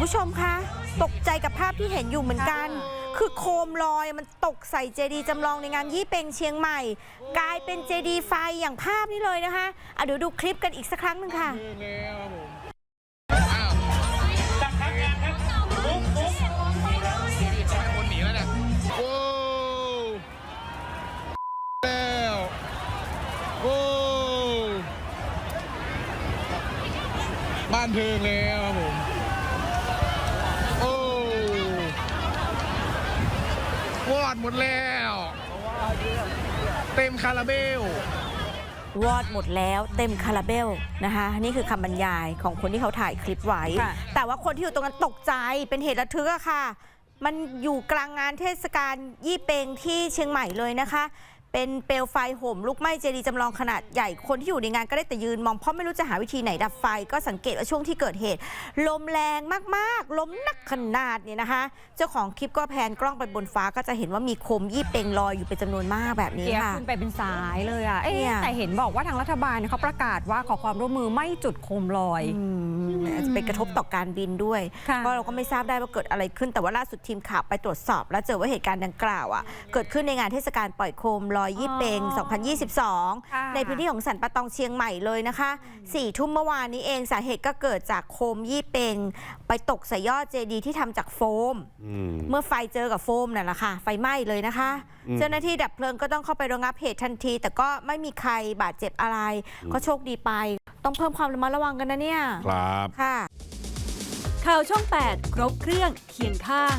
ผู้ชมคะตกใจกับภาพที่เห็นอยู่เหมือนกัน คือโคมลอยมันตกใส่เจดีย์จำลองในงานยี่เป็งเชียงใหม่ กลายเป็นเจดีย์ไฟอย่างภาพนี้เลยนะคะอะเดี๋ยวดูคลิปกันอีกสักครั้งหนึ่งค่ะคนหนีแล้วเนี่ยโอ้แล้วโอ้บ้านเทิงแล้วครับผม โอ้วอ ดหมดแล้ว เต็มคาราเบล วอดหมดแล้วเต็มคาราเบลนะคะ นี่คือคำบรรยายของคนที่เขาถ่ายคลิปไว้ ค่ะ แต่ว่าคนที่อยู่ตรงนั้นตกใจเป็นเหตุระทึกอะค่ะ มันอยู่กลางงานเทศกาลยี่เปงที่เชียงใหม่เลยนะคะ เป็นเปลวไฟห่มลุกไหม้เจดีย์จำลองขนาดใหญ่คนที่อยู่ในงานก็ได้แต่ยืนมองเพราะไม่รู้จะหาวิธีไหนดับไฟ ก็สังเกตว่าช่วงที่เกิดเหตุ ลมแรงมากๆ ลมหนักขนาดเนี่ยนะคะ เจ้าของคลิปก็แพนกล้องไปบนฟ้าก็จะเห็นว่ามีโคมยี่เปงลอยอยู่เป็นจำนวนมากแบบนี้เกียร์ค่ะ ขึ้นไปเป็นสายเลยอะเอ๊ะเนี่ย แต่เห็นบอกว่าทางรัฐบาลเนี่ยเขาประกาศว่าขอความร่วมมือไม่จุดโคมลอย อืมอาจจะไปกระทบต่อการบินด้วย ค่ะก็เราก็ไม่ทราบได้ว่าเกิดอะไรขึ้นแต่ว่าล่าสุดทีมข่าวไปตรวจสอบ แล้วเจอว่าเหตุการณ์ดังกล่าวอะเกิดขึ้นในงานเทศกาลปล่อยโคมลอยยี่เปง ค่ะ2022 ในพื้นที่ของสันปะตองเชียงใหม่เลยนะคะสี่ทุ่มเมื่อวานนี้เองสาเหตุก็เกิดจากโคมยี่เปง ไปตกใส่ยอดเจดีย์ที่ทำจากโฟม อืม เมื่อไฟเจอกับโฟมนั่นแหละค่ะ ไฟไหม้เลยนะคะ อืม เจ้าหน้าที่ดับเพลิงก็ต้องเข้าไประงับเหตุทันที แต่ก็ไม่มีใครบาดเจ็บอะไร ก็โชคดีไป ต้องเพิ่มความระมัดระวังกันนะเนี่ย ครับ ค่ะ ข่าวช่อง 8 ครบเครื่องเคียงข้าง